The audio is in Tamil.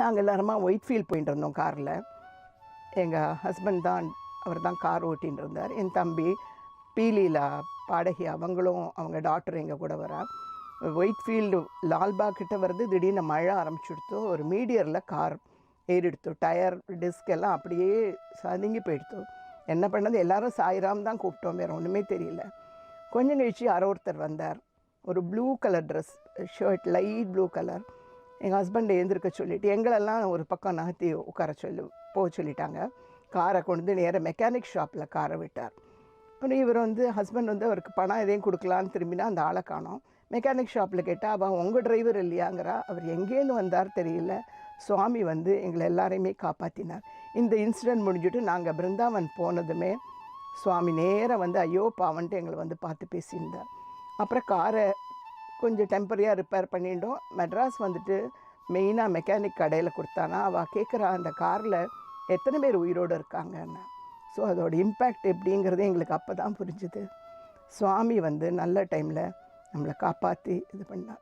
நாங்கள் எல்லாருமா ஒயிட் ஃபீல்ட் போயிட்டு இருந்தோம் காரில். எங்கள் ஹஸ்பண்ட் தான் அவர் தான் கார் ஓட்டின்னு இருந்தார். என் தம்பி பீலியில் பாடகி அவங்களும் அவங்க டாக்டர் எங்கள் கூட வரா. ஒயிட் ஃபீல்டு லால்பாக் கிட்ட வருது திடீர்னு மழை ஆரம்பிச்சுடுத்து ஒரு மீடியரில் கார் ஏறிடுத்து டயர் டிஸ்க் எல்லாம் அப்படியே சதுங்கி போயிடுத்து. என்ன பண்ணது? எல்லாரும் சாய்ராம் தான் கூப்பிட்டோம் வேறு ஒன்றுமே தெரியல. கொஞ்சம் கழிச்சு யாரோ ஒருத்தர் வந்தார். ஒரு blue colour dress shirt light blue colour எங்கள் ஹஸ்பண்டை எழுந்திருக்க சொல்லிட்டு எங்களெல்லாம் ஒரு பக்கம் நகர்த்தி உட்கார சொல்லி போக சொல்லிட்டாங்க. காரை கொண்டு வந்து நேராக மெக்கானிக் ஷாப்பில் காரை விட்டார். அப்புறம் இவர் வந்து ஹஸ்பண்ட் வந்து அவருக்கு பணம் எதையும் கொடுக்கலான்னு திரும்பினா அந்த ஆளை காணோம். மெக்கானிக் ஷாப்பில் கேட்டால் அவன் உங்கள் டிரைவர் இல்லையாங்கிறா? அவர் எங்கேருந்து வந்தார் தெரியல. சுவாமி வந்து எங்களை எல்லாரையுமே காப்பாற்றினார் இந்த இன்சிடென்ட் முடிஞ்சுட்டு நாங்கள் பிருந்தாவன் போனதுமே சுவாமி நேராக வந்து ஐயோ பாவன்ட்டு எங்களை வந்து பார்த்து பேசியிருந்தார். அப்புறம் காரை கொஞ்சம் டெம்பரரியாக ரிப்பேர் பண்ணிட்டோம் மெட்ராஸ் வந்துட்டு மெயினாக மெக்கானிக் கடையில் கொடுத்தானா அவள் கேட்குறா அந்த காரில் எத்தனை பேர் உயிரோடு இருக்காங்கன்னு. ஸோ அதோட இம்பேக்ட் எப்படிங்கிறது எங்களுக்கு அப்போ தான் புரிஞ்சுது. சுவாமி வந்து நல்ல டைமில் நம்மளை காப்பாற்றி இது பண்ணார்.